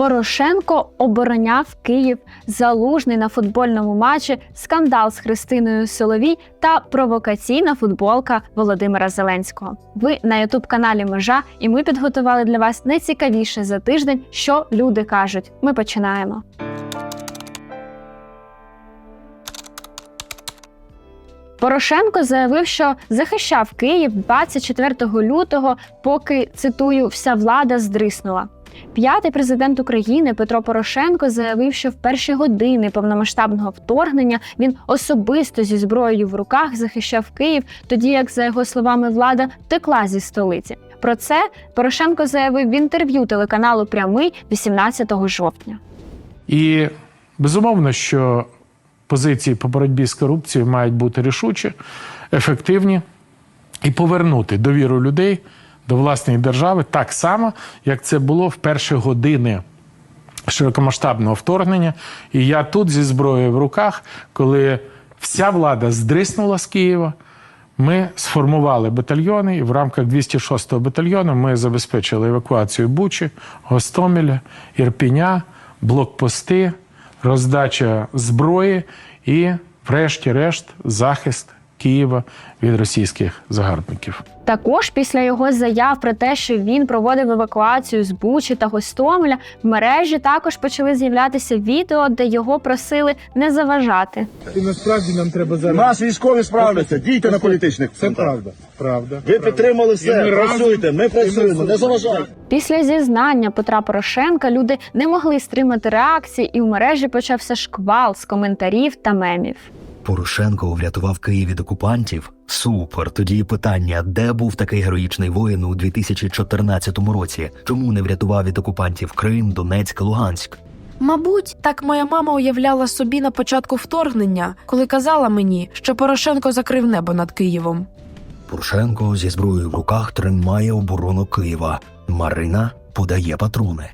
Порошенко обороняв Київ, залужний на футбольному матчі, скандал з Христиною Соловій та провокаційна футболка Володимира Зеленського. Ви на ютуб каналі Межа, і ми підготували для вас найцікавіше за тиждень, що люди кажуть. Ми починаємо. Порошенко заявив, що захищав Київ 24 лютого, поки цитую вся влада здриснула. П'ятий президент України Петро Порошенко заявив, що в перші години повномасштабного вторгнення він особисто зі зброєю в руках захищав Київ, тоді як, за його словами, влада втекла зі столиці. Про це Порошенко заявив в інтерв'ю телеканалу Прямий 18 жовтня. І безумовно, що позиції по боротьбі з корупцією мають бути рішучі, ефективні і повернути довіру людей до власної держави так само, як це було в перші години широкомасштабного вторгнення. І я тут зі зброєю в руках, коли вся влада здриснула з Києва. Ми сформували батальйони, і в рамках 206-го батальйону ми забезпечили евакуацію Бучі, Гостомеля, Ірпіня, блокпости, роздача зброї і, врешті-решт, захист Києва від російських загарбників. Також після його заяв про те, що він проводив евакуацію з Бучі та Гостомеля, в мережі також почали з'являтися відео, де його просили не заважати. І насправді нам треба зараз. Наші військові справляться, дійте на політичних Це правда. Правда. Ви правда. підтримали все, ми працюйте, ми працюємо, не заважайте. Після зізнання Петра Порошенка люди не могли стримати реакції, і в мережі почався шквал з коментарів та мемів. Порошенко врятував Київ від окупантів. Супер. Тоді питання, де був такий героїчний воїн у 2014 році? Чому не врятував від окупантів Крим, Донецьк, Луганськ? Мабуть, так моя мама уявляла собі на початку вторгнення, коли казала мені, що Порошенко закрив небо над Києвом. Порошенко зі зброєю в руках тримає оборону Києва. Марина подає патрони.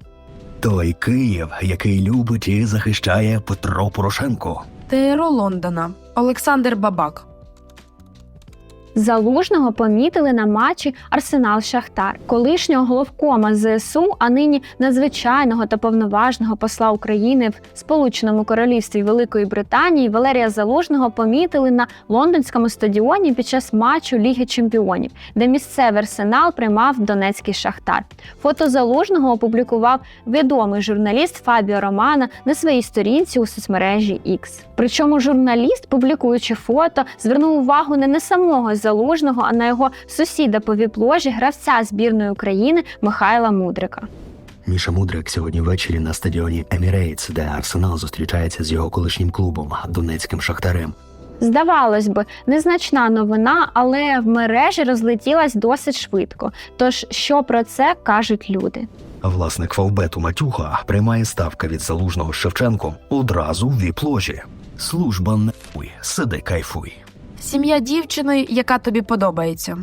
Той Київ, який любить і захищає Петро Порошенко. ТРО Лондона Олександр Бабак. Залужного помітили на матчі Арсенал Шахтар, колишнього головкома ЗСУ, а нині надзвичайного та повноважного посла України в Сполученому Королівстві Великої Британії Валерія Залужного помітили на лондонському стадіоні під час матчу Ліги Чемпіонів, де місцевий арсенал приймав Донецький Шахтар. Фото залужного опублікував відомий журналіст Фабіо Романа на своїй сторінці у соцмережі X. Причому журналіст, публікуючи фото, звернув увагу не на самого залужного, а на його сусіда по віп-ложі, гравця збірної України Михайла Мудрика. Міша Мудрик сьогодні ввечері на стадіоні Емірейтс, де Арсенал зустрічається з його колишнім клубом Донецьким Шахтарем. Здавалось би, незначна новина, але в мережі розлетілась досить швидко. Тож що про це кажуть люди? Власник фавбету Матюха приймає ставка від залужного з Шевченком одразу в віп-ложі. Служба нахуй, сиди кайфуй. Сім'я дівчини, яка тобі подобається.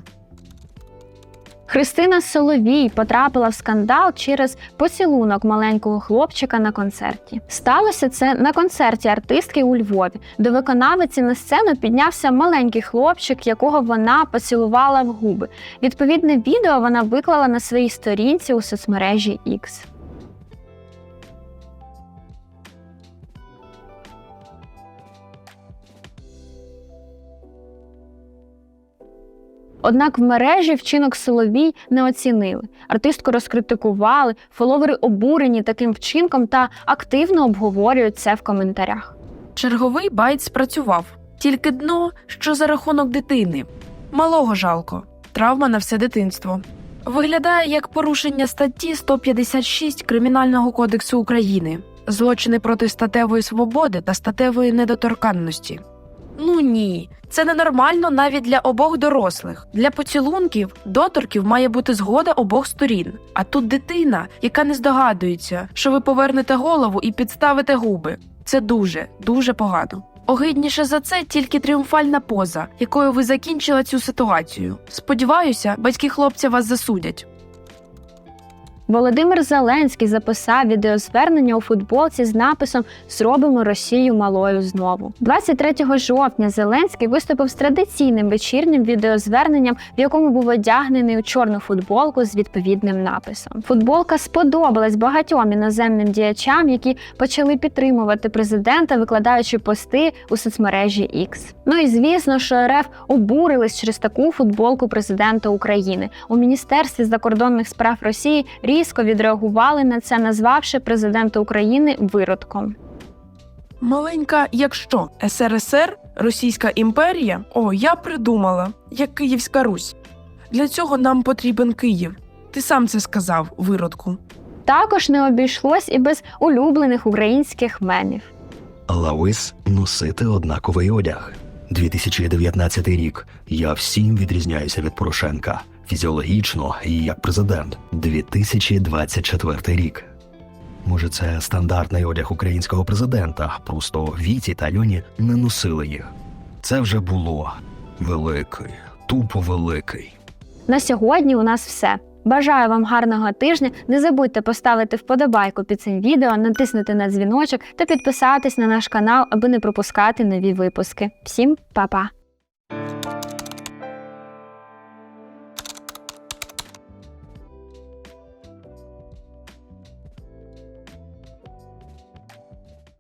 Христина Соловій потрапила в скандал через поцілунок маленького хлопчика на концерті. Сталося це на концерті артистки у Львові. До виконавиці на сцену піднявся маленький хлопчик, якого вона поцілувала в губи. Відповідне відео вона виклала на своїй сторінці у соцмережі X. Однак в мережі вчинок Соловій не оцінили. Артистку розкритикували, фоловери обурені таким вчинком та активно обговорюють це в коментарях. Черговий байт спрацював. Тільки дно, що за рахунок дитини. Малого жалко. Травма на все дитинство. Виглядає як порушення статті 156 Кримінального кодексу України, злочини проти статевої свободи та статевої недоторканності. Ну ні, це ненормально навіть для обох дорослих. Для поцілунків, доторків має бути згода обох сторін. А тут дитина, яка не здогадується, що ви повернете голову і підставите губи. Це дуже, дуже погано. Огидніше за це тільки тріумфальна поза, якою ви закінчили цю ситуацію. Сподіваюся, батьки хлопця вас засудять. Володимир Зеленський записав відеозвернення у футболці з написом Зробимо Росію малою знову. 23 жовтня Зеленський виступив з традиційним вечірнім відеозверненням, в якому був одягнений у чорну футболку з відповідним написом. Футболка сподобалась багатьом іноземним діячам, які почали підтримувати президента, викладаючи пости у соцмережі X. Ну і звісно, що РФ обурились через таку футболку президента України. У міністерстві закордонних справ Росії різко відреагували на це, назвавши президента України виродком. Маленька, як що, СРСР, Російська імперія? О, я придумала, як Київська Русь. Для цього нам потрібен Київ. Ти сам це сказав, виродку. Також не обійшлось і без улюблених українських мемів. Лавис носити однаковий одяг. 2019 рік. Я всім відрізняюся від Порошенка. Фізіологічно і як президент. 2024 рік. Може, це стандартний одяг українського президента, просто Віті та Льоні не носили їх. Це вже було великий, тупо великий. На сьогодні у нас все. Бажаю вам гарного тижня. Не забудьте поставити вподобайку під цим відео, натиснути на дзвіночок та підписатись на наш канал, аби не пропускати нові випуски. Всім па-па!